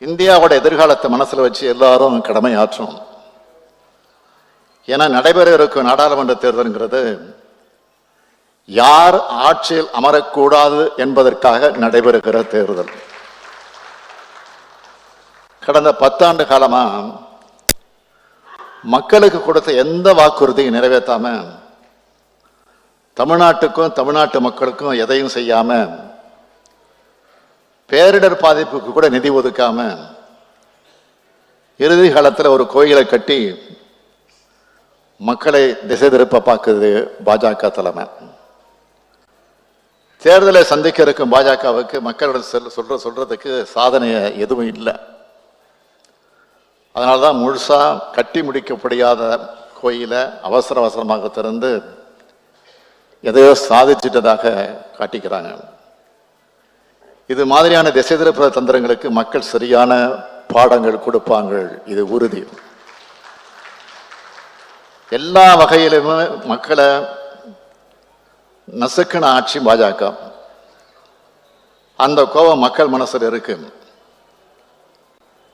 இந்தியாவோட எதிர்காலத்தை மனசுல வச்சு எல்லாரும் கடமை ஆற்றணும் ஏன்னா நடைபெற இருக்கும் நாடாளுமன்ற தேர்தல்ங்கிறது யார் ஆட்சியில் அமரக்கூடாது என்பதற்காக நடைபெறுகிற தேர்தல். கடந்த பத்தாண்டு காலமா மக்களுக்கு கொடுத்த எந்த வாக்குறுதியும் நிறைவேற்றாம தமிழ்நாட்டுக்கும் தமிழ்நாட்டு மக்களுக்கும் எதையும் செய்யாமல் பேரிடர் பாதிப்புக்கு கூட நிதி ஒதுக்காம இறுதி காலத்தில் ஒரு கோயிலை கட்டி மக்களை திசை திருப்ப பார்க்குது பாஜக தலைமை. தேர்தலை சந்திக்க இருக்கும் பாஜகவுக்கு மக்களோட செல் சொல்ற சொல்றதுக்கு சாதனை எதுவும் இல்லை. அதனால தான் முழுசாக கட்டி முடிக்க முடியாத கோயிலை அவசர அவசரமாக திறந்து எதையோ சாதிச்சிட்டதாக காட்டிக்கிறாங்க. இது மாதிரியான திசை திருப்புற தந்திரங்களுக்கு மக்கள் சரியான பாடங்கள் கொடுப்பாங்க இது உறுதி. எல்லா வகையிலுமே மக்களை நசுக்கின ஆட்சி பாஜக. அந்த கோபம் மக்கள் மனசில் இருக்கு.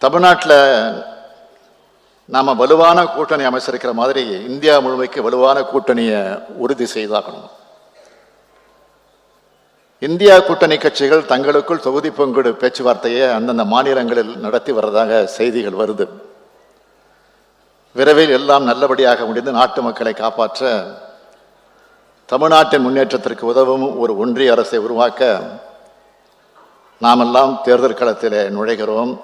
தமிழ்நாட்டில் நாம வலுவான கூட்டணி அமைச்சிருக்கிற மாதிரி இந்தியா முழுமைக்கு வலுவான கூட்டணியை உறுதி செய்தாகணும். இந்தியா கூட்டணி கட்சிகள் தங்களுக்குள் தொகுதி பங்கீடு பேச்சுவார்த்தையை அந்தந்த மாநிலங்களில் நடத்தி வர்றதாக செய்திகள் வருது. விரைவில் எல்லாம் நல்லபடியாக முடிந்து நாட்டு மக்களை காப்பாற்ற தமிழ்நாட்டின் முன்னேற்றத்திற்கு உதவும் ஒரு ஒன்றிய அரசை உருவாக்க நாமெல்லாம் தேர்தல் களத்திலே நுழைகிறோம்.